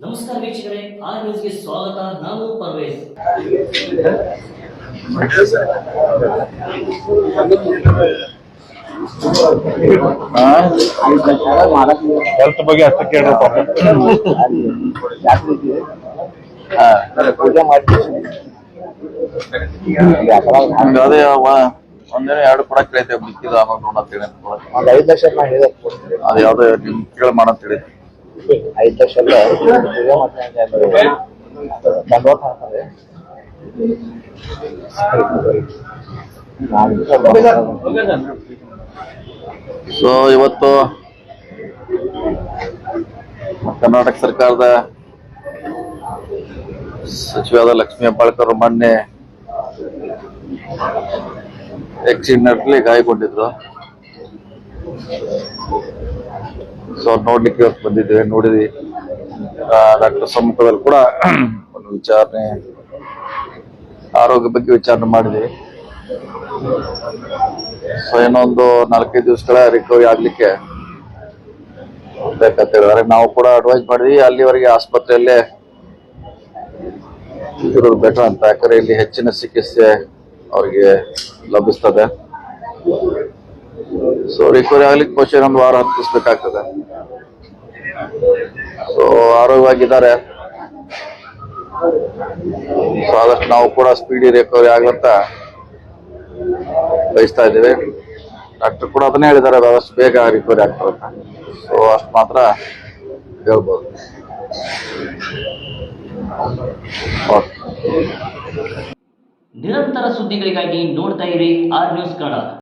ನಮಸ್ಕಾರ ವೀಕ್ಷಕರೇ ಆ ನ್ಯೂಸ್ಗೆ ಸ್ವಾಗತ. ನಾನು ಪರ್ವೇಜ್ ಹೆಲ್ತ್ ಬಗ್ಗೆ ಅಷ್ಟು ಕೇಳ್ರಿ ಪಾಪ ಪೂಜೆ ಒಂದಿನ ಎರಡು ಕೂಡ ಕೇಳ್ತೇವೆ ಮಿಕ್ಕಿದ ಆಮೇಲೆ ನೋಡ ಅಂತೇಳಿ ಒಂದ್ ಐದ್ ಲಕ್ಷ ಅದು ಯಾವ್ದೋ ನಿಮ್ ಕೇಳ ಮಾಡಂತೇಳಿ ಸೊ ಇವತ್ತು ಕರ್ನಾಟಕ ಸರ್ಕಾರದ ಸಚಿವರಾದ ಲಕ್ಷ್ಮೀ ಹೆಬ್ಬಾಳ್ಕರ್ ಮೊನ್ನೆ ಆಕ್ಸಿಡೆಂಟ್ ಗಾಯಗೊಂಡಿದ್ರು. ಸೊ ನೋಡ್ಲಿಕ್ಕೆ ಇವತ್ತು ಬಂದಿದ್ದೇವೆ. ನೋಡಿದ್ವಿ. ಡಾಕ್ಟರ್ ಸಮ್ಮುಖದಲ್ಲಿ ಕೂಡ ಒಂದು ವಿಚಾರಣೆ, ಆರೋಗ್ಯ ಬಗ್ಗೆ ವಿಚಾರಣೆ ಮಾಡಿದ್ವಿ. ಸೊ ಇನ್ನೊಂದು ನಾಲ್ಕೈದು ದಿವಸಗಳ ರಿಕವರಿ ಆಗ್ಲಿಕ್ಕೆ ಬೇಕಂತ ಹೇಳಿದ್ರೆ ನಾವು ಕೂಡ ಅಡ್ವೈಸ್ ಮಾಡಿದ್ವಿ, ಅಲ್ಲಿವರೆಗೆ ಆಸ್ಪತ್ರೆಯಲ್ಲೇ ಇರೋದು ಬೆಟರ್ ಅಂತ. ಯಾಕಂದ್ರೆ ಇಲ್ಲಿ ಹೆಚ್ಚಿನ ಚಿಕಿತ್ಸೆ ಅವ್ರಿಗೆ ಲಭಿಸ್ತದೆ. ಸೊ ರಿಕವರಿ ಆಗ್ಲಿಕ್ಕೆ ಬಹುಶಃ ಒಂದು ವಾರ ಹತ್ತಿಸ್ಬೇಕಾಗ್ತದೆ. ಸೊ ಆರೋಗ್ಯವಾಗಿದ್ದಾರೆ. ಸೊ ಆದಷ್ಟು ನಾವು ಕೂಡ ಸ್ಪೀಡಿ ರಿಕವರಿ ಆಗ್ಲಂತ ಬಯಸ್ತಾ ಇದ್ದೀವಿ. ಡಾಕ್ಟರ್ ಕೂಡ ಅದನ್ನೇ ಹೇಳಿದ್ದಾರೆ ಆದಷ್ಟು ಬೇಗ ರಿಕವರಿ ಆಗ್ತದೆ ಸೊ ಅಷ್ಟು ಮಾತ್ರ ಹೇಳ್ಬೋದು. ನಿರಂತರ ಸುದ್ದಿಗಳಿಗಾಗಿ ನೋಡ್ತಾ ಇರಿ ಆರ್ ನ್ಯೂಸ್ ಕನ್ನಡ.